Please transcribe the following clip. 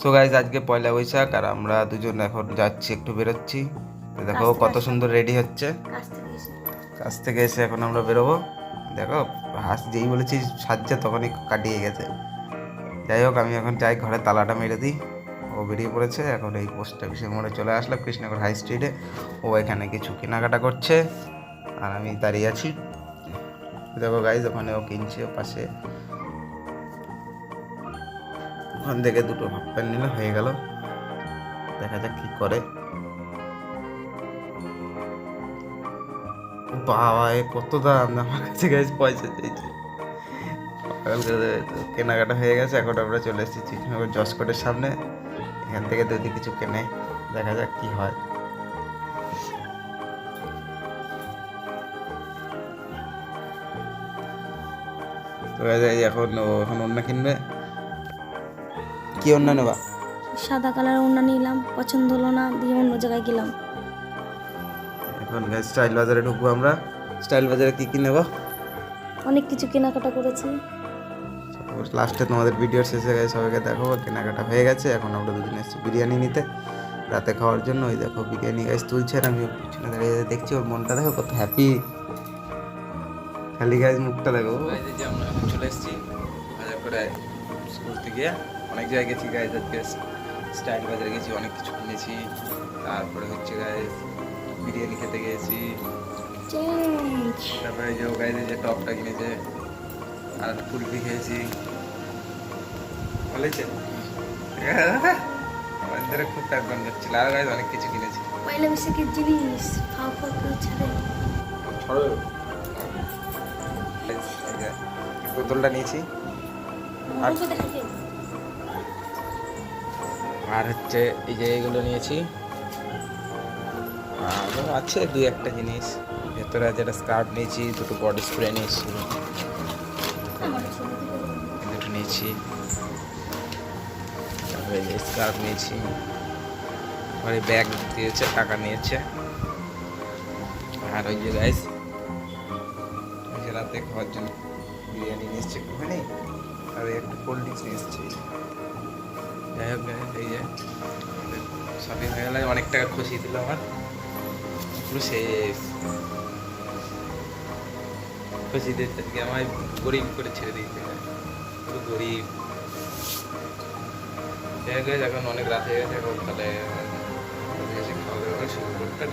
So guys আজকে পয়লা বৈশাখ আর আমরা দুজন এখন যাচ্ছি একটু বেরোচ্ছি। দেখো কত সুন্দর রেডি হচ্ছে। কাছ থেকে এসে। এখন আমরা বেরোবো। দেখো হাস যেই বলেছি সাজছে তখনই কাটিয়ে গেছে। যাই হোক আমি এখন যাই ঘরে তালাটা মেরে দিই। ও বেরিয়ে পড়েছে এখন এই পোস্ট অফিসের মোড়ে চলে আসলাম কৃষ্ণনগর হাই স্ট্রিটে। ও এখানে কিছু কেনাকাটা করছে। আর আমি দাঁড়িয়ে আছি। দেখো গাইজ ওখানে ও কিনছে ও পাশে ওখান থেকে দুটো হাফ প্যান্ট নিলে হয়ে গেল। দেখা যাক কি করে। বাবা, এ কত দাম? আমার কাছে গাইজ পয়সা চাইছে। কেনাকাটা হয়ে গেছে, এখন আমরা চলে এসেছি জসকোটের সামনে। এখান থেকে যদি কিছু কেনে, দেখা যাক কি হয়। তো এখন এখন অন্য কিনবে। কি অন্য নেবা? সাদা কালার ওড়না নিলাম পছন্দ হলো না দিয়ে অন্য জায়গায় গেলাম। এখন গাইজ স্টাইল বাজারে ঢুকবো আমরা। স্টাইল বাজারে কি কি নেব? অনেক কিছু কেনাকাটা করেছি। লাস্টে তোমাদের ভিডিওর শেষে গেছে সবাইকে দেখো কেনাকাটা হয়ে গেছে এখন আমরা দুজনে এসেছি বিরিয়ানি নিতে। রাতে খাওয়ার জন্য ওই দেখো বিরিয়ানি গাইস তুলছে আর আমি ওর পিছনে দাঁড়িয়ে দেখছি ওর মনটা দেখো কত হ্যাপি খালি গাইস মুখটা দেখো। যে আমরা চলে এসেছি বাজার করে স্কুল থেকে। অনেক জায়গায় গেছি গাইজ আজকে স্টাইল বাজারে গেছি অনেক কিছু কিনেছি। তারপরে হচ্ছে গাইজ বিরিয়ানি খেতে গেছি। তারপরে যে গাইজ যে টপটা কিনেছে আর কুলফি খেয়েছি। বলেছে আমাদের খুব প্যাক বান করছিল। আর গাইজ অনেক কিছু কিনেছি। পয়লা বৈশাখের জিনিস ফাও ফাও করে ছাড়ে। এই বোতলটা নিয়েছি। আর। আর হচ্ছে এই যে এগুলো নিয়েছি। আছে দু একটা জিনিস। ভেতরে যেটা স্কার্ফ নিয়েছি, দুটো বডি স্প্রে নিয়েছি। দুটো নিয়েছি। তারপরে স্কার্ফ নিয়েছি। এই ব্যাগ দিয়েছে, টাকা নিয়েছে। আর ওই যে গাইস রাতে খাওয়ার জন্য বিরিয়ানি নিয়ে এসছে আর একটু কোল্ড ড্রিঙ্কস নিয়ে যাই হোক এই যে। শপিং হয়ে গেলে অনেক টাকা খুশি দিল আমার। পুরো শেষ। খুশি দিতে আমায় গরিব করে ছেড়ে দিয়েছে। পুরো গরিব। যাই হোক, এখন অনেক রাত হয়ে গেছে, এখন তাহলে খাওয়া দাওয়া শুরু করতে